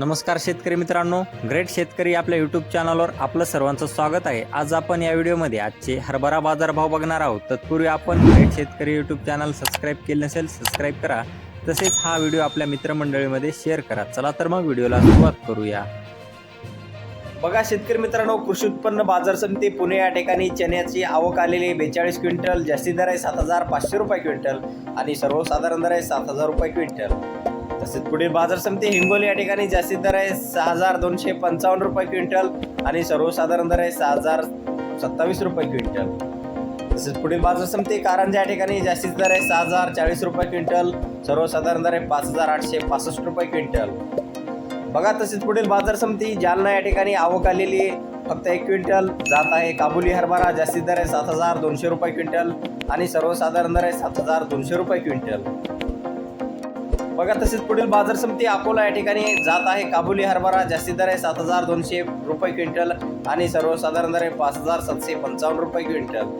नमस्कार शेतकरी मित्रांनो ग्रेट शेतकरी आपल्या यूट्यूब चॅनलवर आपलं सर्वांचं स्वागत आहे. आज आपण या व्हिडिओमध्ये आजचे हरभरा बाजारभाव बघणार आहोत. तत्पूर्वी आपण ग्रेट शेतकरी यूट्यूब चॅनल सबस्क्राईब केले नसेल सबस्क्राईब करा. तसेच हा व्हिडिओ आपल्या मित्रमंडळीमध्ये शेअर करा. चला तर मग व्हिडिओला सुरुवात करूया. बघा शेतकरी मित्रांनो कृषी उत्पन्न बाजार समिती पुणे या ठिकाणी चण्याची आवक आलेली बेचाळीस क्विंटल जास्ती दर आहे सात हजार पाचशे रुपये क्विंटल आणि सर्वसाधारण दर आहे सात हजार रुपये क्विंटल. तसेच पुढील बाजार समिती हिंगोली या ठिकाणी जास्तीत दर आहे सहा हजार दोनशे पंचावन्न रुपये क्विंटल आणि सर्वसाधारण दर आहे सहा हजार सत्तावीस रुपये क्विंटल. तसेच पुढील बाजार समिती कारंजा या ठिकाणी जास्तीत दर आहे सहा हजार चाळीस रुपये क्विंटल सर्वसाधारण दर आहे पाच हजार आठशे पासष्ट रुपये क्विंटल. बघा तसेच पुढील बाजार समिती जालना या ठिकाणी आवक आलेली आहे. फक्त एक क्विंटल जात आहे काबुली हरभरा जास्तीत दर आहे सात हजार दोनशे रुपये क्विंटल आणि सर्वसाधारण दर आहे सात हजार दोनशे रुपये क्विंटल. बघा तसेच पुढील बाजार समिती अकोला या ठिकाणी जात आहे. काबुली हरभरा जास्ती दर आहे सात हजार दोनशे रुपये क्विंटल आणि सर्वसाधारण दर आहे पाच हजार सातशे पंचावन्न रुपये क्विंटल.